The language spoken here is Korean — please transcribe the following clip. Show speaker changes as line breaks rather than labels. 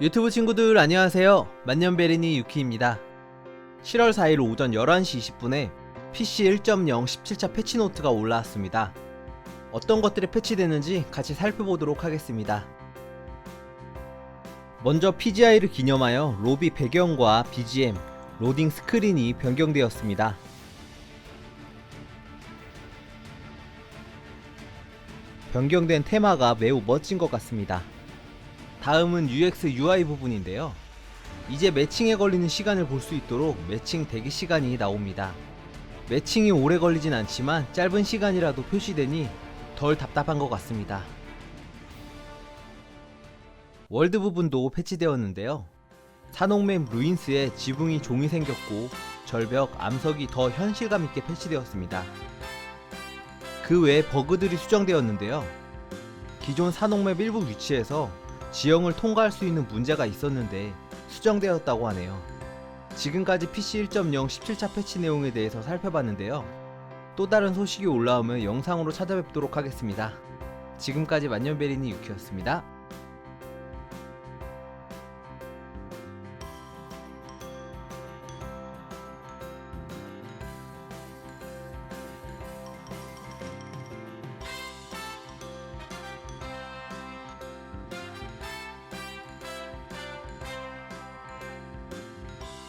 유튜브 친구들 안녕하세요. 만년베리니 유키입니다. 7월 4일 오전 11시 20분에 PC 1.0 17차 패치노트가 올라왔습니다. 어떤 것들이 패치되는지 같이 살펴보도록 하겠습니다. 먼저 PGI를 기념하여 로비 배경과 BGM, 로딩 스크린이 변경되었습니다. 변경된 테마가 매우 멋진 것 같습니다. 다음은 UX UI 부분인데요. 이제 매칭에 걸리는 시간을 볼 수 있도록 매칭 대기 시간이 나옵니다. 매칭이 오래 걸리진 않지만 짧은 시간이라도 표시되니 덜 답답한 것 같습니다. 월드 부분도 패치되었는데요. 산옥맵 루인스에 지붕이 종이 생겼고 절벽, 암석이 더 현실감 있게 패치되었습니다. 그 외에 버그들이 수정되었는데요. 기존 산옥맵 일부 위치에서 지형을 통과할 수 있는 문제가 있었는데 수정되었다고 하네요. 지금까지 PC 1.0 17차 패치 내용에 대해서 살펴봤는데요. 또 다른 소식이 올라오면 영상으로 찾아뵙도록 하겠습니다. 지금까지 만년베리니 유키였습니다.